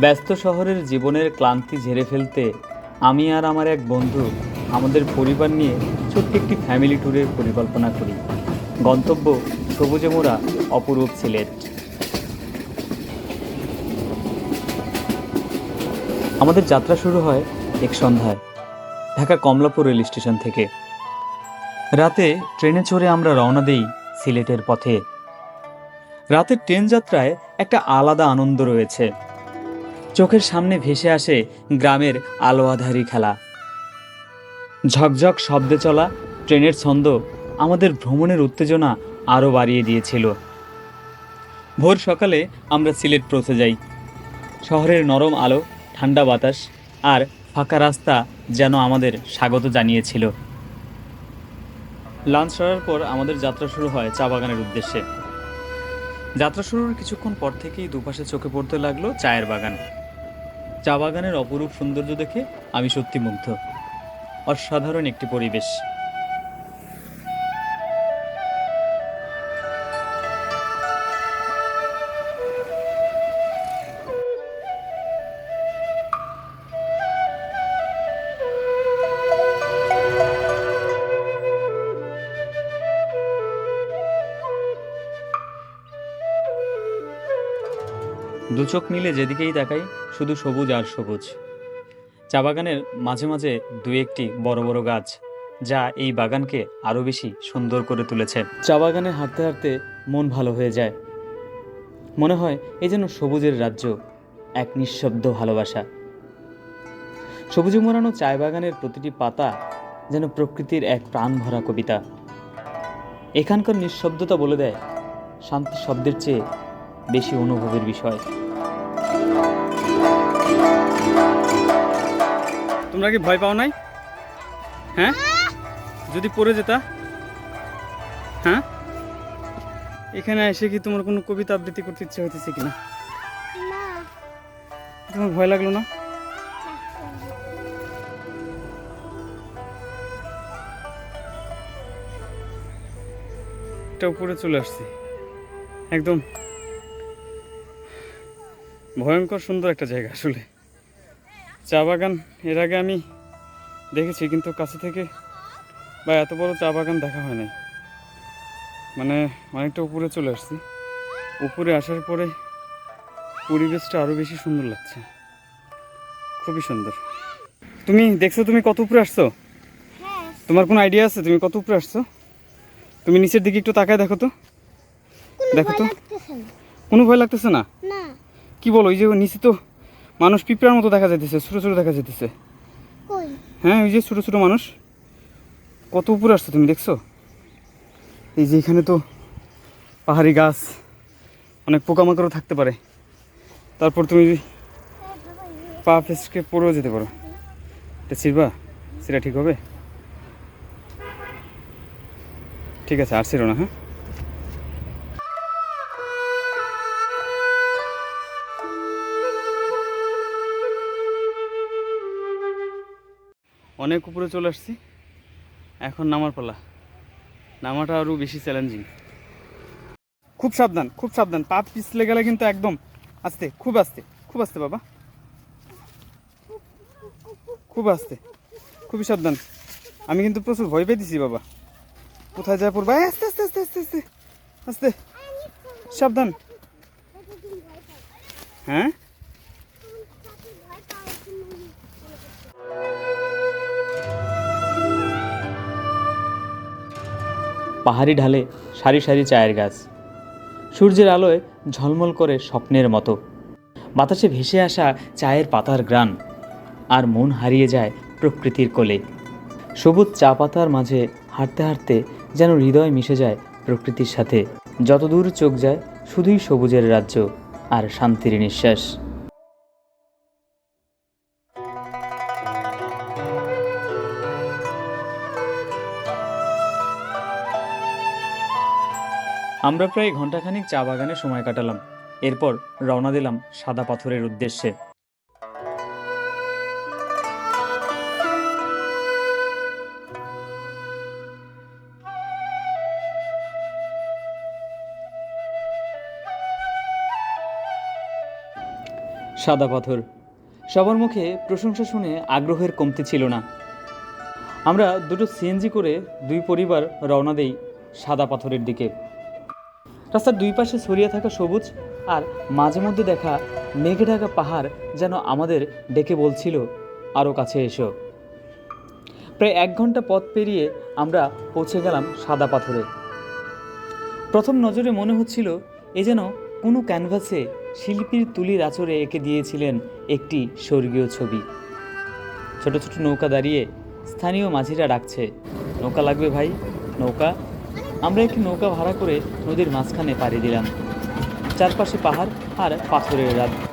ব্যস্ত শহরের জীবনের ক্লান্তি ঝেড়ে ফেলতে আমি আর আমার এক বন্ধু আমাদের পরিবার নিয়ে ছোট্ট একটি ফ্যামিলি ট্যুরের পরিকল্পনা করি। গন্তব্য সবুজে মোড়া অপরূপ সিলেট। আমাদের যাত্রা শুরু হয় এক সন্ধ্যায় ঢাকা কমলাপুর রেল স্টেশন থেকে। রাতে ট্রেনে চড়ে আমরা রওনা দেই সিলেটের পথে। রাতের ট্রেন যাত্রায় একটা আলাদা আনন্দ রয়েছে। চোখের সামনে ভেসে আসে গ্রামের আলো আধারি খেলা। ঝকঝক শব্দে চলা ট্রেনের ছন্দ আমাদের ভ্রমণের উত্তেজনা আরও বাড়িয়ে দিয়েছিল। ভোর সকালে আমরা সিলেট পৌঁছে যাই। শহরের নরম আলো, ঠান্ডা বাতাস আর ফাঁকা রাস্তা যেন আমাদের স্বাগত জানিয়েছিল। লাঞ্চ করার পর আমাদের যাত্রা শুরু হয় চা বাগানের উদ্দেশ্যে। যাত্রা শুরুর কিছুক্ষণ পর থেকেই দুপাশে চোখে পড়তে লাগল চায়ের বাগান। চা বাগানের অপরূপ সৌন্দর্য দেখে আমি সত্যি মুগ্ধ। অসাধারণ একটি পরিবেশ। দু চোখ মিলে যেদিকেই তাকাই, শুধু সবুজ আর সবুজ। চা বাগানের মাঝে মাঝে দু একটি বড় বড় গাছ, যা এই বাগানকে আরও বেশি সুন্দর করে তুলেছে। চা বাগানে হাঁটতে হাঁটতে মন ভালো হয়ে যায়। মনে হয় এই যেন সবুজের রাজ্য, এক নিঃশব্দ ভালোবাসা। সবুজে মোড়ানো চায় বাগানের প্রতিটি পাতা যেন প্রকৃতির এক প্রাণ ভরা কবিতা। এখানকার নিঃশব্দতা বলে দেয় শান্তি শব্দের চেয়ে বেশি অনুভবের বিষয়। তোমরা কি ভয় পাও নাই? হ্যাঁ? যদি পড়ে যেতা। হ্যাঁ? এখানে এসে কি তোমার কোনো কবিতা আবৃত্তি করতে ইচ্ছে হইতেছে কিনা? তোমার ভয় লাগল না? উপরে চলে আসছি। একদম ভয়ঙ্কর সুন্দর একটা জায়গা আসলে। চা বাগান এর আগে আমি দেখেছি কিন্তু কাছে থেকে বা এত বড় চা বাগান দেখা হয় নাই। মানে অনেকটা উপরে চলে আসছি। উপরে আসার পরে পরিবেশটা আরও বেশি সুন্দর লাগছে। খুবই সুন্দর। তুমি দেখছ তুমি কত উপরে আসছো? তোমার কোনো আইডিয়া আছে তুমি কত উপরে আসছো? তুমি নিচের দিকে একটু তাকায় দেখো তো। দেখো তো। কোনো ভয় লাগতেছে না। কি বলো ওই যে নিচে তো মানুষ পিঁপড়ার মতো দেখা যাইতেছে ছোটো ছোটো দেখা যাইতেছে। হ্যাঁ ওই যে ছোটো ছোটো মানুষ। কত উপরে আসছো তুমি দেখছ? এই যে এখানে তো পাহাড়ি গাছ অনেক পোকামাকড়ও থাকতে পারে। তারপর তুমি পা ফেসকে পড়েও যেতে পারো। এটা ছিড়বা? সেটা ঠিক হবে? ঠিক আছে আর ছিল না হ্যাঁ? অনেক উপরে চলে আসছি। এখন নামার পালা। নামাটা আরও বেশি চ্যালেঞ্জিং খুব সাবধান খুব সাবধান। পা পিছলে গেলে কিন্তু একদম আস্তে, খুব আস্তে খুব আস্তে বাবা। খুব আস্তে, খুবই সাবধান। আমি কিন্তু প্রচুর ভয় পেয়েছি বাবা। কোথায় যায় পড়বা? আস্তে আস্তে আস্তে আস্তে আস্তে আস্তে। সাবধান। হ্যাঁ? পাহাড়ি ঢালে সারি সারি চায়ের গাছ। সূর্যের আলোয় ঝলমল করে স্বপ্নের মতো। বাতাসে ভেসে আসা চায়ের পাতার গ্রান আর মন হারিয়ে যায় প্রকৃতির কোলে। সবুজ চা পাতার মাঝে হাঁটতে হাঁটতে যেন হৃদয় মিশে যায় প্রকৃতির সাথে। যতদূর চোখ যায়, শুধুই সবুজের রাজ্য আর শান্তির নিঃশ্বাস। আমরা প্রায় ঘন্টাখানিক চা বাগানে সময় কাটালাম। এরপর রওনা দিলাম সাদা পাথরের উদ্দেশ্যে। সাদা পাথর। সবার মুখে প্রশংসা শুনে আগ্রহের কমতি ছিল না। আমরা দুটো সিএনজি করে দুই পরিবার রওনা দেই সাদা পাথরের দিকে। রাস্তার দুই পাশে ছড়িয়ে থাকা সবুজ আর মাঝে মধ্যে দেখা মেঘে ঢাকা পাহাড় যেন আমাদের ডেকে বলছিল আরও কাছে এসো। প্রায় এক ঘণ্টা পথ পেরিয়ে আমরা পৌঁছে গেলাম সাদা পাথরে। প্রথম নজরে মনে হচ্ছিল এ যেন কোনো ক্যানভাসে শিল্পীর তুলির আচরে এঁকে দিয়েছিলেন একটি স্বর্গীয় ছবি। ছোট ছোট নৌকা দাঁড়িয়ে স্থানীয় মাঝিরা ডাকছে, নৌকা লাগবে ভাই, নৌকা? আমরা একটি নৌকা ভাড়া করে নদীর মাঝখানে পাড়ি দিলাম। চারপাশে পাহাড় আর পাথরের রাত।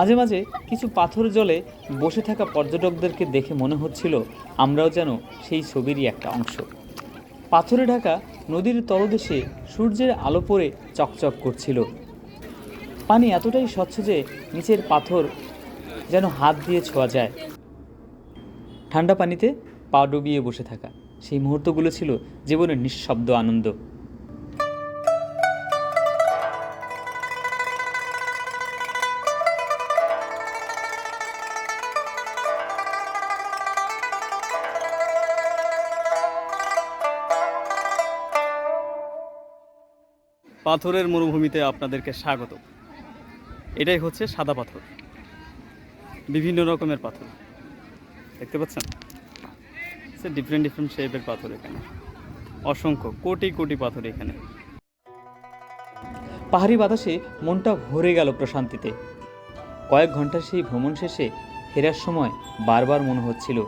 মাঝে মাঝে কিছু পাথর জলে বসে থাকা পর্যটকদেরকে দেখে মনে হচ্ছিল আমরাও যেন সেই ছবিরই একটা অংশ। পাথরে ঢাকা নদীর তলদেশে সূর্যের আলো পড়ে চকচক করছিল। পানি এতটাই স্বচ্ছ যে নিচের পাথর যেন হাত দিয়ে ছোঁয়া যায়। ঠান্ডা পানিতে পা ডুবিয়ে বসে থাকা সেই মুহূর্তগুলো ছিল জীবনের নিঃশব্দ আনন্দ। পাথরের মরুভূমিতে আপনাদেরকে স্বাগত। এটাই হচ্ছে সাদা পাথর। বিভিন্ন রকমের পাথর। দেখতে পাচ্ছেন? ডিফারেন্ট ডিফারেন্ট শেপের পাথর এখানে। অসংখ্য, কোটি কোটি পাথর এখানে। পাহাড়ি বাতাসে মনটা ভরে গেল প্রশান্তিতে। কয়েক ঘণ্টার সেই ভ্রমণ শেষে ফেরার সময় বারবার মনে হচ্ছিল,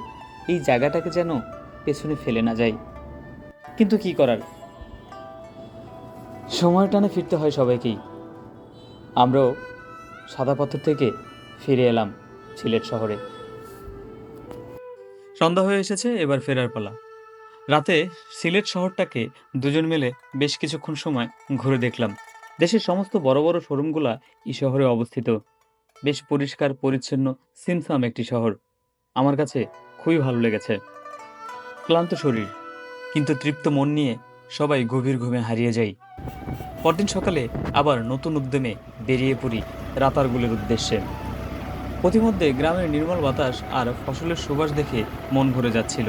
এই জায়গাটাকে যেন পেছনে ফেলে না যাই। কিন্তু কি করার? সময় টানে ফিরতে হয় সবাইকেই। আমরাও সাদা পাথর থেকে ফিরে এলাম সিলেট শহরে। সন্ধ্যা হয়ে এসেছে, এবার ফেরার পালা। রাতে সিলেট শহরটাকে দুজন মিলে বেশ কিছুক্ষণ সময় ঘুরে দেখলাম। দেশের সমস্ত বড় বড় শোরুমগুলা এই শহরে অবস্থিত। বেশ পরিষ্কার, পরিচ্ছন্ন, সিমসাম একটি শহর। আমার কাছে খুবই ভালো লেগেছে। ক্লান্ত শরীর, কিন্তু তৃপ্ত মন নিয়ে সবাই গভীর ঘুমে হারিয়ে যাই পরদিন সকালে আবার নতুন উদ্যমে বেরিয়ে পড়ি রাতারগুলির উদ্দেশ্যে। পথিমধ্যে গ্রামের নির্মল বাতাস আর ফসলের সুবাস দেখে মন ভরে যাচ্ছিল।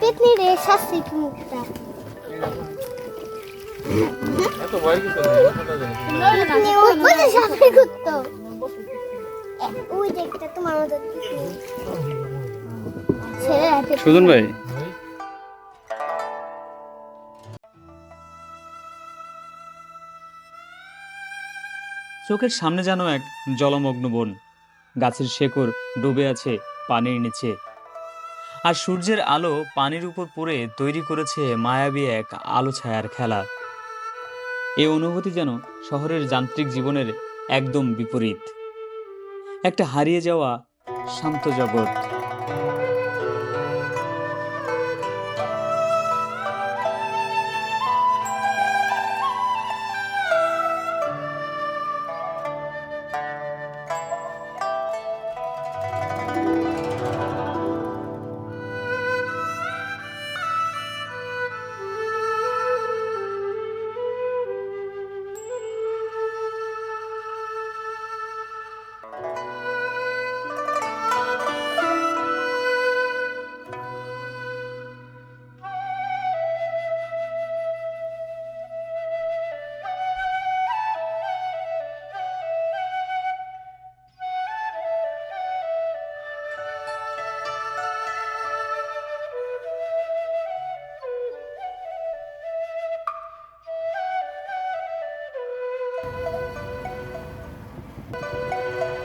পেটনি রে শাস্তি কি মুখটা করতো সুজন ভাই চোখের সামনে যেন এক জলমগ্ন বন। গাছের শেকড় ডুবে আছে পানির নিচে। আর সূর্যের আলো পানির উপর পড়ে তৈরি করেছে মায়াবী এক আলো ছায়ার খেলা। এই অনুভূতি যেন শহরের যান্ত্রিক জীবনের একদম বিপরীত। একটা হারিয়ে যাওয়া শান্ত জগৎ।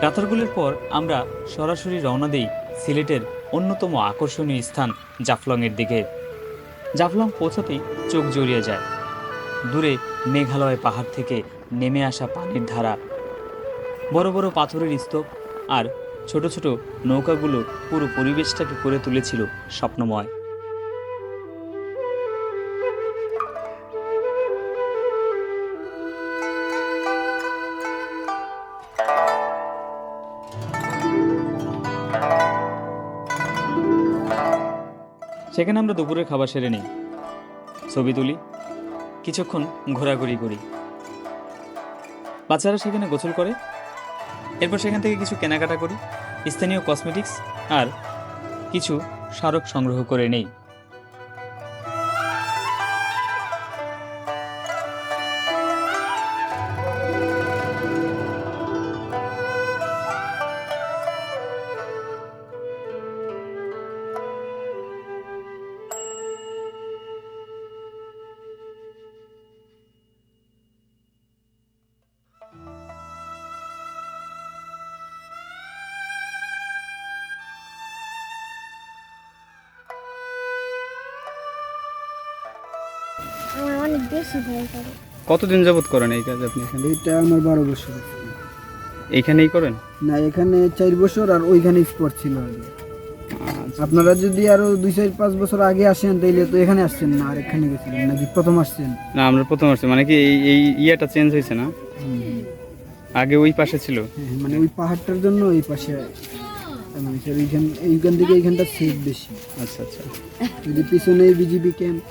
রাতারগুলের পর আমরা সরাসরি রওনা দিই সিলেটের অন্যতম আকর্ষণীয় স্থান জাফলংয়ের দিকে। জাফলং পৌঁছাতেই চোখ জড়িয়ে যায়। দূরে মেঘালয় পাহাড় থেকে নেমে আসা পানির ধারা। বড় বড় পাথরের স্তূপ আর ছোট ছোট নৌকাগুলো পুরো পরিবেশটাকে করে তুলেছিল স্বপ্নময়। সেখানে আমরা দুপুরের খাবার সেরে নিই। ছবি তুলি, কিছুক্ষণ ঘোরাঘুরি করি। বাচ্চারা সেখানে গোসল করে। এরপর সেখান থেকে কিছু কেনাকাটা করি। স্থানীয় কসমেটিক্স আর কিছু স্মারক সংগ্রহ করে নেই। অনেক বেশি ভয় করে। কতদিন যাবত করেন এই কাজ আপনি এখানে? এটা আমার বারো বছর। এইখানেই করেন? না এখানে চার বছর আর ওইখানে স্পট ছিল আগে আপনারা যদি আরও দুই চার পাঁচ বছর আগে আসেন তাইলে তো এখানে আসছেন না আর এখানে গেছিলেন নাকি প্রথম আসছেন? না আমরা প্রথম আসছি। মানে কি এই এই ইয়েটা চেঞ্জ হয়েছে না? আগে ওই পাশে ছিল? হ্যাঁ, মানে ওই পাহাড়টার জন্য এই পাশে মানে স্যার এইখান এইখান থেকে এইখানটা সেফ বেশি। আচ্ছা আচ্ছা। যদি পিছনে বিজিবি ক্যাম্প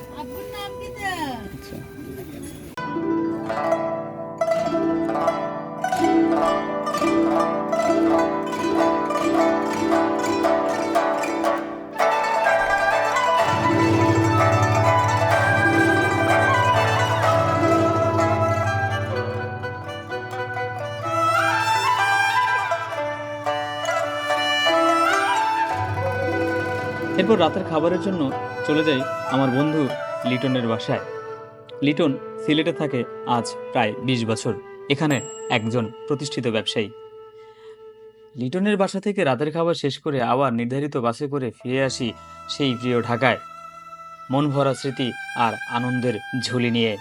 এরপর রাতের খাবারের জন্য চলে যাই আমার বন্ধু লিটনের বাসায়। লিটন সিলেটে থাকে আজ প্রায় বিশ বছর। এখানে একজন প্রতিষ্ঠিত ব্যবসায়ী। লিটনের বাসা থেকে রাতের খাবার শেষ করে আবার নির্ধারিত বাসে করে ফিরে আসি সেই প্রিয় ঢাকায়। মন ভরা স্মৃতি আর আনন্দের ঝুলি নিয়ে।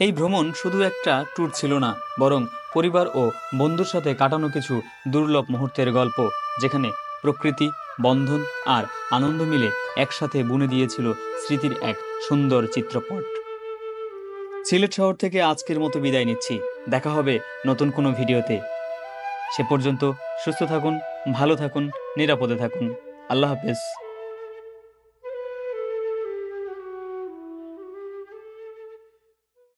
এই ভ্রমণ শুধু একটা ট্যুর ছিল না, বরং পরিবার ও বন্ধুর সাথে কাটানো কিছু দুর্লভ মুহূর্তের গল্প, যেখানে প্রকৃতি বন্ধন আর আনন্দ মিলে একসাথে বুনে দিয়েছিল স্মৃতির এক সুন্দর চিত্রপট। সিলেট শহর থেকে আজকের মতো বিদায় নিচ্ছি। দেখা হবে নতুন কোনো ভিডিওতে। সে পর্যন্ত সুস্থ থাকুন, ভালো থাকুন, নিরাপদে থাকুন। আল্লাহ হাফেজ।